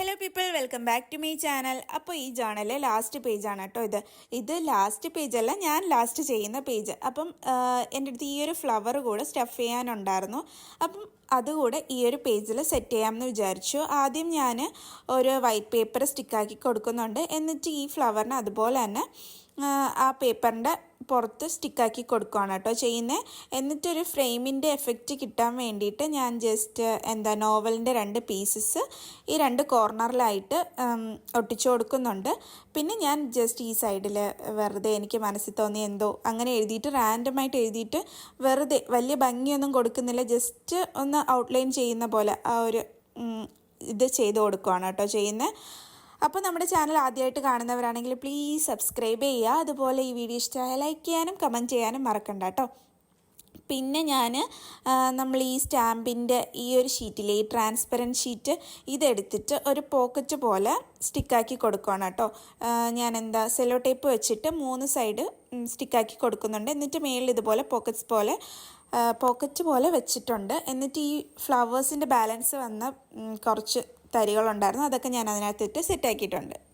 Hello people welcome back to my channel അപ്പോൾ ഈ ജേണലിലെ last പേജാണ് കേട്ടോ ഇത്. ഇത് ലാസ്റ്റ് പേജല്ല ഞാൻ ലാസ്റ്റ് ചെയ്യുന്ന പേജ് അപ്പം എന്റെ അടുത്ത് ഈ ഒരു ഫ്ലവർ കൂടെ സ്റ്റഫ് ചെയ്യാനുണ്ടായിരുന്നു. അപ്പം അതുകൂടെ ഈ ഒരു പേജിൽ സെറ്റ് ചെയ്യാമെന്ന് വിചാരിച്ചു. ആദ്യം ഞാൻ ഒരു വൈറ്റ് പേപ്പർ സ്റ്റിക്കാക്കി കൊടുക്കുന്നുണ്ട്. എന്നിട്ട് ഈ ഫ്ലവറിന് അതുപോലെ തന്നെ ആ പേപ്പറിന്റെ പുറത്ത് സ്റ്റിക്കാക്കി കൊടുക്കുകയാണ് കേട്ടോ ചെയ്യുന്നത് എന്നിട്ടൊരു ഫ്രെയിമിന്റെ എഫക്റ്റ് കിട്ടാൻ വേണ്ടിയിട്ട് ഞാൻ ജസ്റ്റ് എന്താ നോവലിന്റെ രണ്ട് പീസസ് ഈ രണ്ട് കോർണറിലായിട്ട് ഒട്ടിച്ചു കൊടുക്കുന്നുണ്ട്. പിന്നെ ഞാൻ ജസ്റ്റ് ഈ സൈഡിൽ വെറുതെ എനിക്ക് മനസ്സിൽ തോന്നി എന്തോ അങ്ങനെ എഴുതിയിട്ട് റാൻഡമായിട്ട് എഴുതിയിട്ട് വെറുതെ വലിയ ഭംഗിയൊന്നും കൊടുക്കുന്നില്ല. ജസ്റ്റ് ഒന്ന് ഔട്ട്ലൈൻ ചെയ്യുന്ന പോലെ ആ ഒരു ഇത് ചെയ്ത് കൊടുക്കുകയാണ് കേട്ടോ ചെയ്യുന്നത് അപ്പോൾ നമ്മുടെ ചാനൽ ആദ്യമായിട്ട് കാണുന്നവരാണെങ്കിൽ പ്ലീസ് സബ്സ്ക്രൈബ് ചെയ്യുക. അതുപോലെ ഈ വീഡിയോ ഇഷ്ടമായ ലൈക്ക് ചെയ്യാനും കമന്റ് ചെയ്യാനും മറക്കണ്ട കേട്ടോ പിന്നെ ഞാൻ നമ്മൾ ഈ സ്റ്റാമ്പിന്റെ ഈ ഒരു ഷീറ്റിലെ ഈ ട്രാൻസ്പെറന്റ് ഷീറ്റ് ഇതെടുത്തിട്ട് ഒരു പോക്കറ്റ് പോലെ സ്റ്റിക്കാക്കി കൊടുക്കുകയാണ് കേട്ടോ ഞാൻ എന്താ സെല്ലോ ടേപ്പ് വെച്ചിട്ട് മൂന്ന് സൈഡ് സ്റ്റിക്കാക്കി കൊടുക്കുന്നുണ്ട്. എന്നിട്ട് മേളിൽ ഇതുപോലെ പോക്കറ്റ്സ് പോലെ പോക്കറ്റ് പോലെ വെച്ചിട്ടുണ്ട്. എന്നിട്ട് ഈ ഫ്ലവേഴ്സിന്റെ ബാലൻസ് വന്ന കുറച്ച് തരികളുണ്ടായിരുന്നു. അതൊക്കെ ഞാൻ അതിനകത്തിട്ട് സെറ്റാക്കിയിട്ടുണ്ട്